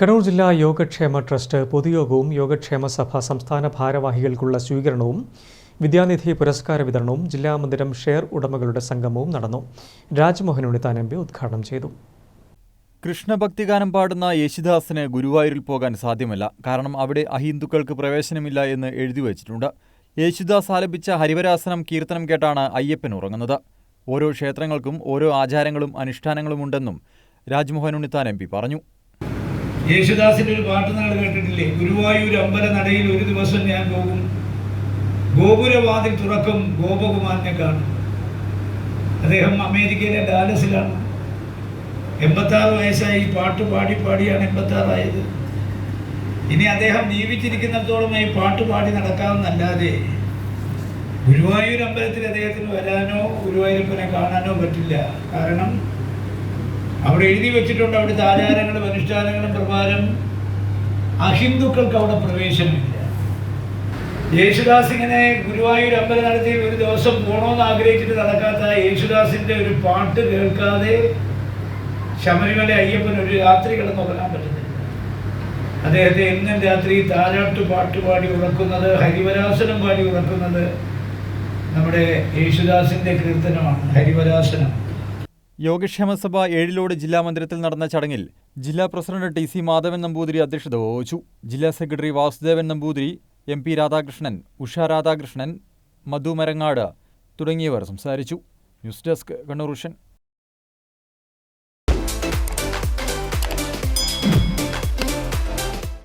കണ്ണൂർ ജില്ലാ യോഗക്ഷേമ ട്രസ്റ്റ് പൊതുയോഗവും യോഗക്ഷേമ സഭ സംസ്ഥാന ഭാരവാഹികൾക്കുള്ള സ്വീകരണവും വിദ്യാനിധി പുരസ്കാര വിതരണവും ജില്ലാ മന്ദിരം ഷെയർ ഉടമകളുടെ സംഗമവും നടന്നു. രാജ്മോഹൻ ഉണ്ണിത്താൻ എം പി ഉദ്ഘാടനം ചെയ്തു. കൃഷ്ണഭക്തിഗാനം പാടുന്ന യേശുദാസിന് ഗുരുവായൂരിൽ പോകാൻ സാധ്യമല്ല. കാരണം അവിടെ അഹിന്ദുക്കൾക്ക് പ്രവേശനമില്ല എന്ന് എഴുതി വച്ചിട്ടുണ്ട്. യേശുദാസ് ആലപിച്ച ഹരിവരാസനം കീർത്തനം കേട്ടാണ് അയ്യപ്പൻ ഉറങ്ങുന്നത്. ഓരോ ക്ഷേത്രങ്ങൾക്കും ഓരോ ആചാരങ്ങളും അനുഷ്ഠാനങ്ങളും ഉണ്ടെന്നും രാജ്മോഹൻ ഉണ്ണിത്താൻ എം പറഞ്ഞു. യേശുദാസിന്റെ ഒരു പാട്ട് നിങ്ങൾ കേട്ടിട്ടില്ലേ? ഗുരുവായൂർ അമ്പല നടയിൽ ഒരു ദിവസം ഞാൻ പോകും. ഗോപുരവാതിൽ തുറക്കും ഗോപകുമാരനെ കാണും. അദ്ദേഹം അമേരിക്കയിലെ ഡാലസിലാണ്. എൺപത്തി ആറ് വയസ്സായി. ഈ പാട്ട് പാടി പാടിയാണ് എൺപത്തി ആറായത് ഇനി അദ്ദേഹം ജീവിച്ചിരിക്കുന്നിടത്തോളം ഈ പാട്ട് പാടി നടക്കാമെന്നല്ലാതെ ഗുരുവായൂർ അമ്പലത്തിൽ അദ്ദേഹത്തിന് വരാനോ ഗുരുവായൂരപ്പനെ കാണാനോ പറ്റില്ല. കാരണം അവിടെ എഴുതി വെച്ചിട്ടുണ്ട് അവിടുത്തെ ആചാരങ്ങളും അനുഷ്ഠാനങ്ങളും പ്രകാരം. അഹിന്ദുക്കൾക്ക് അവിടെ പ്രവേശനമില്ല. യേശുദാസ് ഇങ്ങനെ ഗുരുവായൂർ അമ്പലം നടത്തി ഒരു ദിവസം പോകണമെന്ന് ആഗ്രഹിച്ചിട്ട് നടക്കാത്ത യേശുദാസിന്റെ ഒരു പാട്ട് കേൾക്കാതെ ശബരിമല അയ്യപ്പൻ ഒരു രാത്രി കിടന്നുറങ്ങാൻ പറ്റുന്നില്ല അദ്ദേഹത്തെ എന്നും രാത്രി താരാട്ട് പാട്ട് പാടി ഉറക്കുന്നത് ഹരിവരാസനം പാടി ഉറക്കുന്നത് നമ്മുടെ യേശുദാസിന്റെ കീർത്തനമാണ്. ഹരിവരാസനം. യോഗക്ഷേമ സഭ ഏഴിലോട് ജില്ലാ മന്ദിരത്തിൽ നടന്ന ചടങ്ങിൽ ജില്ലാ president T C Madhavan Namboothiri അധ്യക്ഷത വഹിച്ചു. ജില്ലാ secretary Vasudevan Namboothiri M P Radhakrishnan Usha Radhakrishnan Madhu Marangad തുടങ്ങിയവർ സംസാരിച്ചു. News desk Kannur